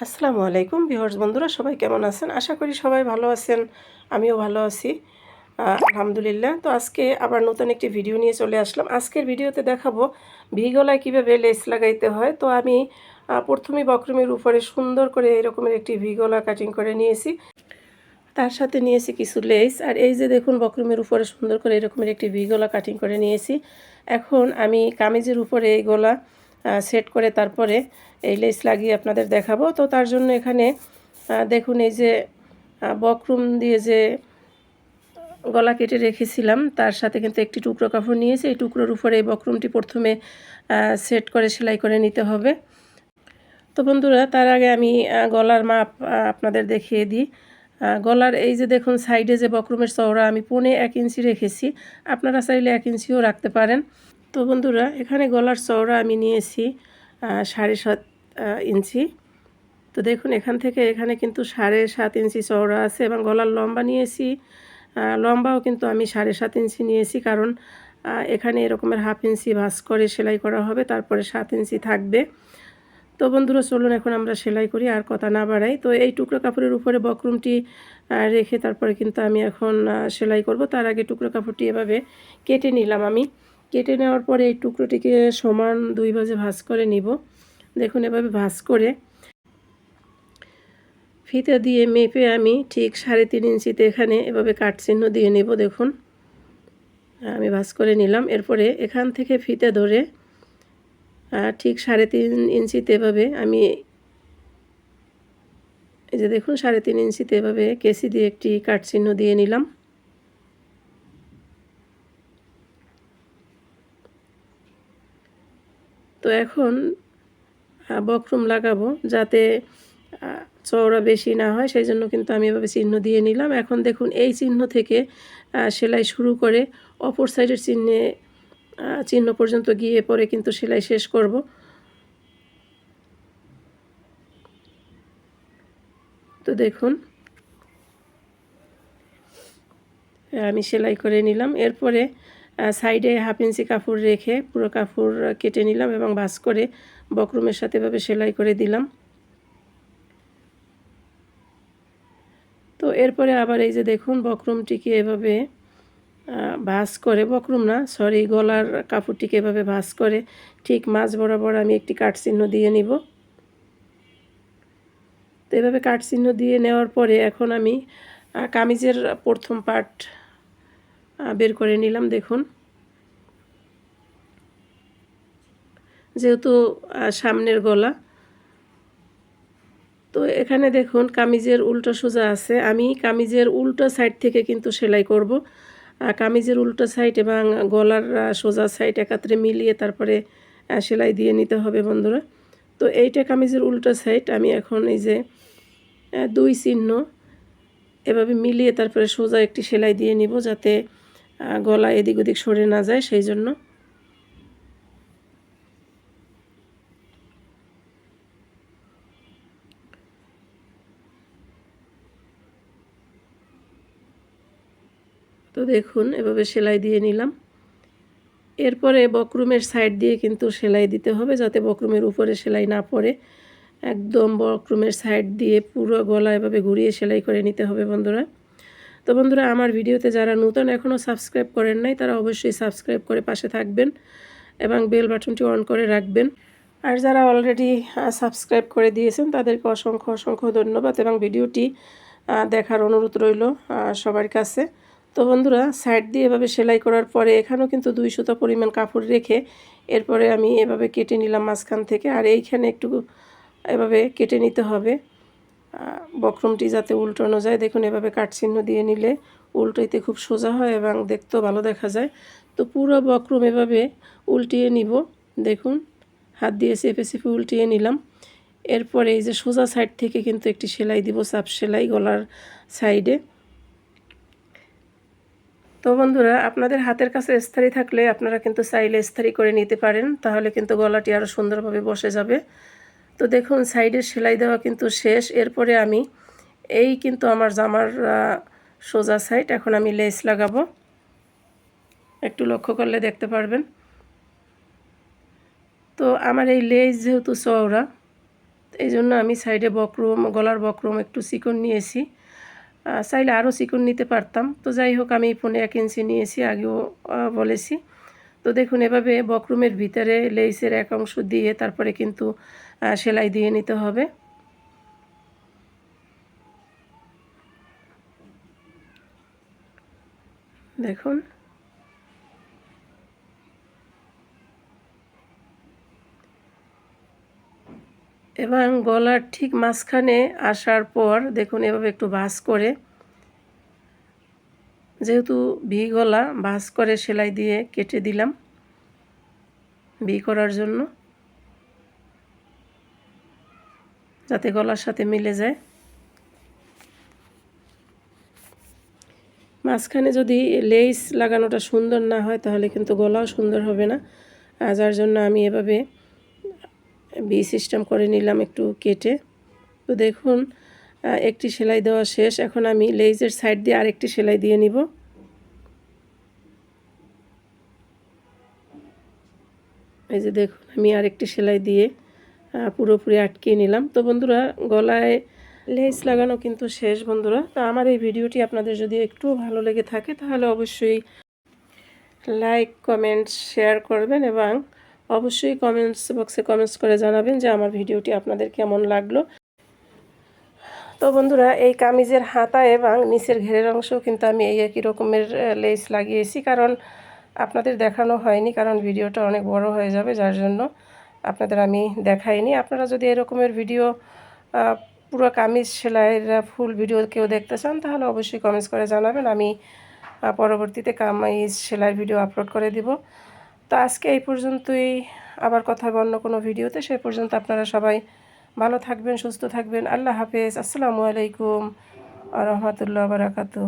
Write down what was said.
আসসালামু আলাইকুম ভিউয়ার্স, বন্ধুরা, সবাই কেমন আছেন? আশা করি সবাই ভালো আছেন, আমিও ভালো আছি। আলহামদুলিল্লাহ। তো আজকে আবার নতুন একটি ভিডিও নিয়ে চলে আসলাম। আজকের ভিডিওতে দেখাবো ভি গলায় কীভাবে লেস লাগাইতে হয়। তো আমি প্রথমে বক্রমের উপরে সুন্দর করে এরকমের একটি ভি গলা কাটিং করে নিয়েছি। তার সাথে নিয়েছি কিছু লেস। আর এই যে দেখুন, বক্রমের উপরে সুন্দর করে এরকমের একটি ভি গলা কাটিং করে নিয়েছি। এখন আমি কামিজের উপরে এই গলা সেট করে তারপরে এই লেস লাগিয়ে আপনাদের দেখাবো। তো তার জন্য এখানে দেখুন এই যে বকরুম দিয়ে যে গলা কেটে রেখেছিলাম, তার সাথে কিন্তু একটি টুকরো কাপড় নিয়েছি। এই টুকরোর উপরে এই বকরুমটি প্রথমে সেট করে সেলাই করে নিতে হবে। তো বন্ধুরা, তার আগে আমি গলার মাপ আপনাদের দেখিয়ে দিই। গলার এই যে দেখুন সাইডে যে বকরুমের চওড়া আমি পৌনে এক ইঞ্চি রেখেছি। আপনারা চাইলে এক ইঞ্চিও রাখতে পারেন। তো বন্ধুরা, এখানে গলার চওড়া আমি নিয়েছি সাড়ে সাত ইঞ্চি। তো দেখুন, এখান থেকে এখানে কিন্তু সাড়ে সাত ইঞ্চি চওড়া আছে এবং গলার লম্বা নিয়েছি। লম্বাও কিন্তু আমি সাড়ে সাত ইঞ্চি নিয়েছি কারণ এখানে এরকমের হাফ ইঞ্চি ভাঁজ করে সেলাই করা হবে, তারপরে সাত ইঞ্চি থাকবে। তো বন্ধুরা, চলুন এখন আমরা সেলাই করি, আর কথা না বাড়াই। তো এই টুকরো কাপড়ের উপরে বক্রমটি রেখে তারপরে কিন্তু আমি এখন সেলাই করব। তার আগে টুকরো কাপড়টি এভাবে কেটে নিলাম আমি। কেটে নেওয়ার পরে এই টুকরোটিকে সমান দুই ভাজে ভাজ করে নিব। দেখুন এভাবে ভাঁজ করে। ফিতে দিয়ে মেপে আমি ঠিক সাড়ে তিন ইঞ্চিতে এখানে এভাবে কাট চিহ্ন দিয়ে নেব, দেখুন। আমি ভাজ করে নিলাম। এরপরে এখান থেকে ফিতে ধরে ঠিক সাড়ে তিন ইঞ্চিতে এভাবে আমি এই যে দেখুন, সাড়ে তিন ইঞ্চিতে এভাবে কেসি দিয়ে একটি কাট চিহ্ন দিয়ে নিলাম। তো এখন বক্রম লাগাবো যাতে চওড়া বেশি না হয়। সেই জন্য কিন্তু আমি এভাবে চিহ্ন দিয়ে নিলাম। এখন দেখুন, এই চিহ্ন থেকে সেলাই শুরু করে অপর সাইডের চিহ্নে চিহ্ন পর্যন্ত গিয়ে পরে কিন্তু সেলাই শেষ করব। তো দেখুন, আমি সেলাই করে নিলাম। এরপরে সাইডে হাফ ইঞ্চি কাপড় রেখে পুরো কাপড় কেটে নিলাম এবং ভাস করে বক্রমের সাথে এভাবে সেলাই করে দিলাম। তো এরপরে আবার এই যে দেখুন বক্রমটিকে এভাবে ভাস করে, বক্রম না সরি গলার কাপড়টিকে এভাবে ভাস করে, ঠিক মাঝ বরাবর আমি একটি কাট চিহ্ন দিয়ে নিব। তো এভাবে কাট চিহ্ন দিয়ে নেওয়ার পরে এখন আমি কামিজের প্রথম পার্ট বের করে নিলাম, দেখুন। যেহেতু সামনের গলা। তো এখানে দেখুন, কামিজের উল্টো সোজা আছে। আমি কামিজের উল্টো সাইড থেকে কিন্তু সেলাই করব। কামিজের উল্টো সাইড এবং গলার সোজা সাইড একাত্রে মিলিয়ে তারপরে সেলাই দিয়ে নিতে হবে বন্ধুরা। তো এইটা কামিজের উল্টো সাইড। আমি এখন এই যে দুই চিহ্ন এভাবে মিলিয়ে তারপরে সোজা একটি সেলাই দিয়ে নিব যাতে গলা এদিক ওদিক সরে না যায়, সেই জন্য। তো দেখুন, এভাবে সেলাই দিয়ে নিলাম। এরপরে বকরুমের সাইড দিয়ে কিন্তু সেলাই দিতে হবে, যাতে বকরুমের উপরে সেলাই না পড়ে। একদম বকরুমের সাইড দিয়ে পুরো গলা এভাবে ঘুরিয়ে সেলাই করে নিতে হবে বন্ধুরা। তো বন্ধুরা, আমার ভিডিওতে যারা নতুন এখনও সাবস্ক্রাইব করেন নাই, তারা অবশ্যই সাবস্ক্রাইব করে পাশে থাকবেন এবং বেল বাটনটি অন করে রাখবেন। আর যারা অলরেডি সাবস্ক্রাইব করে দিয়েছেন, তাদেরকে অসংখ্য অসংখ্য ধন্যবাদ এবং ভিডিওটি দেখার অনুরোধ রইল সবার কাছে। তো বন্ধুরা, সাইড দিয়ে এভাবে সেলাই করার পরে এখানেও কিন্তু দুই সুতা পরিমাণ কাপড় রেখে এরপরে আমি এভাবে কেটে নিলাম মাঝখান থেকে, আর এইখানে একটু এভাবে কেটে নিতে হবে। বক্রমটি যাতে উল্টানো যায়। দেখুন, এভাবে কাটচিহ্ন দিয়ে নিলে উল্টোইতে খুব সোজা হয় এবং দেখতেও ভালো দেখা যায়। তো পুরো বক্রম এভাবে উল্টিয়ে নিব। দেখুন, হাত দিয়ে চেপে চেপে উল্টিয়ে নিলাম। এরপরে এই যে সোজা সাইড থেকে কিন্তু একটি সেলাই দিব চাপ সেলাই গলার সাইডে। তো বন্ধুরা, আপনাদের হাতের কাছে স্থিরি থাকলে আপনারা কিন্তু চাইলে স্থিরি করে নিতে পারেন। তাহলে কিন্তু গলাটি আরও সুন্দরভাবে বসে যাবে। তো দেখুন সাইডের সেলাই দেওয়া কিন্তু শেষ। এরপরে আমি এই কিন্তু আমার জামার সোজা সাইড এখন আমি লেস লাগাবো। একটু লক্ষ্য করলে দেখতে পারবেন। তো আমার এই লেস যেহেতু চওড়া, এই জন্য আমি সাইডে বক্রম, গলার বক্রম একটু চিকন নিয়েছি। চাইলে আরও চিকন নিতে পারতাম। তো যাই হোক, আমি ফোনে এক ইঞ্চি নিয়েছি, আগেও বলেছি। তো দেখুন, এভাবে বকরুমের ভিতরে লেসের এক অংশ দিয়ে তারপরে কিন্তু সেলাই দিয়ে নিতে হবে। দেখুন। এবং গলার ঠিক মাঝখানে আসার পর, দেখুন, এভাবে একটু ভাঁজ করে যেহেতু ভি গলা ভাঁজ করে সেলাই দিয়ে কেটে দিলাম ভি করার জন্য, যাতে গলার সাথে মিলে যায়। মাঝখানে যদি লেস লাগানোটা সুন্দর না হয়, তাহলে কিন্তু গলাও সুন্দর হবে না। যার জন্য আমি এভাবে বি সিস্টেম করে নিলাম একটু কেটে। তো দেখুন একটি সেলাই দেওয়া শেষ। এখন আমি লেজের সাইড দিয়ে আরেকটি সেলাই দিয়ে নিব। এই যে দেখুন, আমি আরেকটি সেলাই দিয়ে পুরোপুরি আটকিয়ে নিলাম। তো বন্ধুরা, গলায় লেস লাগানো কিন্তু শেষ বন্ধুরা। তো আমার এই ভিডিওটি আপনাদের যদি একটু ভালো লেগে থাকে, তাহলে অবশ্যই লাইক কমেন্টস শেয়ার করবেন এবং অবশ্যই কমেন্টস বক্সে কমেন্টস করে জানাবেন যে আমার ভিডিওটি আপনাদের কেমন লাগল। তো বন্ধুরা, এই কামিজের হাতা এবং নিচের ঘেরের অংশ কিন্তু আমি এই একই রকমের লেস লাগিয়েছি। কারণ আপনাদের দেখানো হয়নি, কারণ ভিডিওটা অনেক বড় হয়ে যাবে, যার জন্য আপনাদের আমি দেখাইনি। আপনারা যদি এরকমের ভিডিও পুরো কামিজ সেলাইয়ের ফুল ভিডিও কেউ দেখতে চান, তাহলে অবশ্যই কমেন্টস করে জানাবেন। আমি পরবর্তীতে কামিজ সেলাইয়ের ভিডিও আপলোড করে দিব। তো আজকে এই পর্যন্তই, আবার কথা হবে অন্য কোনো ভিডিওতে। সে পর্যন্ত আপনারা সবাই ভালো থাকবেন, সুস্থ থাকবেন। আল্লাহ হাফেজ। আসসালামু আলাইকুম রহমতুল্লাহ বারাকাতু